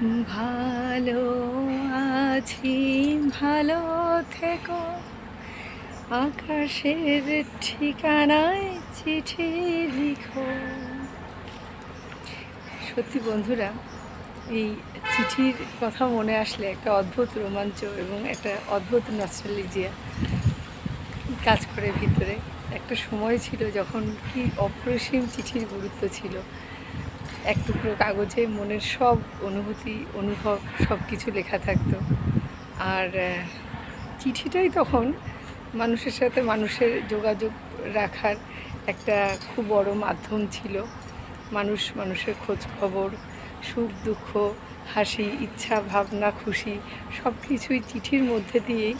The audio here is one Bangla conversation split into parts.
ভালো আছি, ভালো থেকো। আকাশের ঠিকানায় চিঠি লিখো। সত্যি বন্ধুরা, এই চিঠির কথা মনে আসলে একটা অদ্ভুত রোমাঞ্চ এবং একটা অদ্ভুত নস্টালজিয়া কাজ করে ভিতরে। একটা সময় ছিল যখন কি অপরিসীম চিঠির গুরুত্ব ছিল। এক টুকরো কাগজে মনের সব অনুভূতি, অনুভব সব কিছু লেখা থাকতো। আর চিঠিটাই তখন মানুষের সাথে মানুষের যোগাযোগ রাখার একটা খুব বড় মাধ্যম ছিল। মানুষ মানুষের খোঁজ খবর, সুখ, দুঃখ, হাসি, ইচ্ছা, ভাবনা, খুশি সব কিছুই চিঠির মধ্যে দিয়েই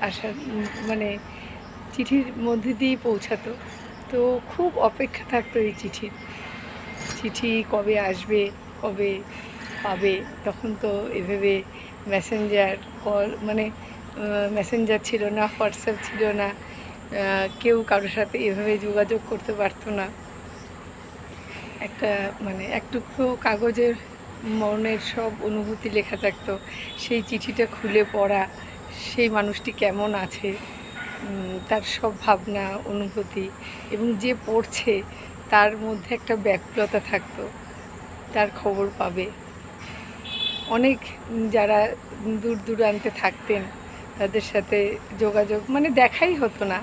আসা মানে চিঠির মধ্যে দিয়েই পৌঁছাতো। তো খুব অপেক্ষা থাকতো এই চিঠির চিঠি কবে আসবে, কবে পাবে, তখন তো এভাবে মেসেঞ্জার কল মানে মেসেঞ্জার ছিল না, হোয়াটসঅ্যাপ ছিল না কেউ কারোর সাথে এভাবে যোগাযোগ করতে পারতো না। একটা মানে একটুকু কাগজের মনের সব অনুভূতি লেখা থাকতো, সেই চিঠিটা খুলে পড়া, সেই মানুষটি কেমন আছে? তার সব ভাবনা, অনুভূতি এবং যে পড়ছে তার মধ্যে একটা ব্যাকুলতা থাকতো, তার খবর পাবে। অনেক যারা দূর দূরান্তে থাকতেন তাদের সাথে যোগাযোগ মানে দেখাই হতো না।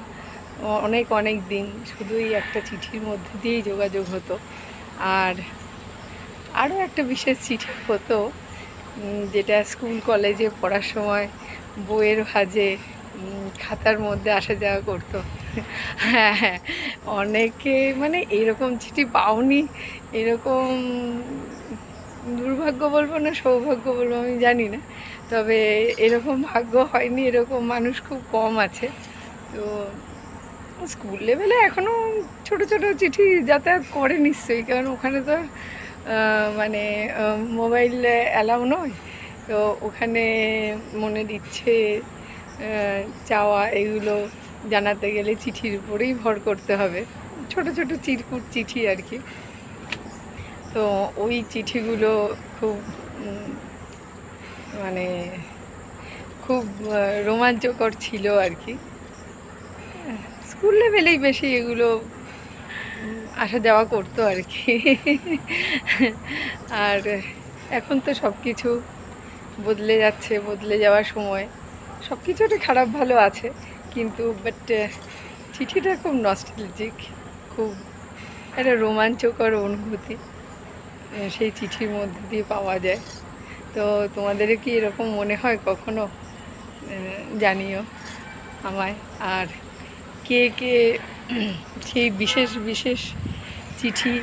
অনেক অনেক দিন শুধুই একটা চিঠির মধ্যে দিয়েই যোগাযোগ হতো। আর আরও একটা বিশেষ চিঠি হতো যেটা স্কুল, কলেজে পড়ার সময় বইয়ের ভাজে খাতার মধ্যে আসা যাওয়া করতো। হ্যাঁ হ্যাঁ। অনেকে মানে এরকম চিঠি পাওনি এরকম দুর্ভাগ্য বলব না সৌভাগ্য বলব আমি জানি না। তবে এরকম ভাগ্য হয়নি এরকম মানুষ খুব কম আছে। তো স্কুল লেভেলে এখনও ছোট ছোট চিঠি যাতায়াত করে নিশ্চয়ই কারণ ওখানে তো মানে মোবাইল অ্যালাউ নয়। তো ওখানে মনের ইচ্ছে আহ, চাওয়া এগুলো জানাতে গেলে চিঠির উপরেই ভর করতে হবে। ছোট ছোট চিরকুট চিঠি আর কি। তো ওই চিঠিগুলো খুব মানে খুব রোমাঞ্চকর ছিল আর কি। স্কুল লেভেলেই বেশি এগুলো আসা যাওয়া করতো আর কি। আর এখন তো সব কিছু বদলে যাচ্ছে, বদলে যাওয়ার সময়। সব কিছু একটা খারাপ ভালো আছে, কিন্তু বাট চিঠিটা খুব নস্টালজিক খুব একটা রোমাঞ্চকর অনুভূতি সেই চিঠির মধ্যে দিয়ে পাওয়া যায়। তো তোমাদের কি এরকম মনে হয় কখনো? জানিও আমায়। আর কে কে সেই বিশেষ বিশেষ চিঠি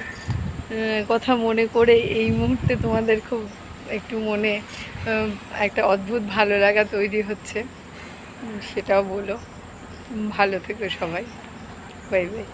কথা মনে করে এই মুহূর্তে তোমাদের খুব একটু মনে একটা অদ্ভুত ভালো লাগা তৈরি হচ্ছে। সেটাও বলো। ভালো থেকো সবাই। Bye bye.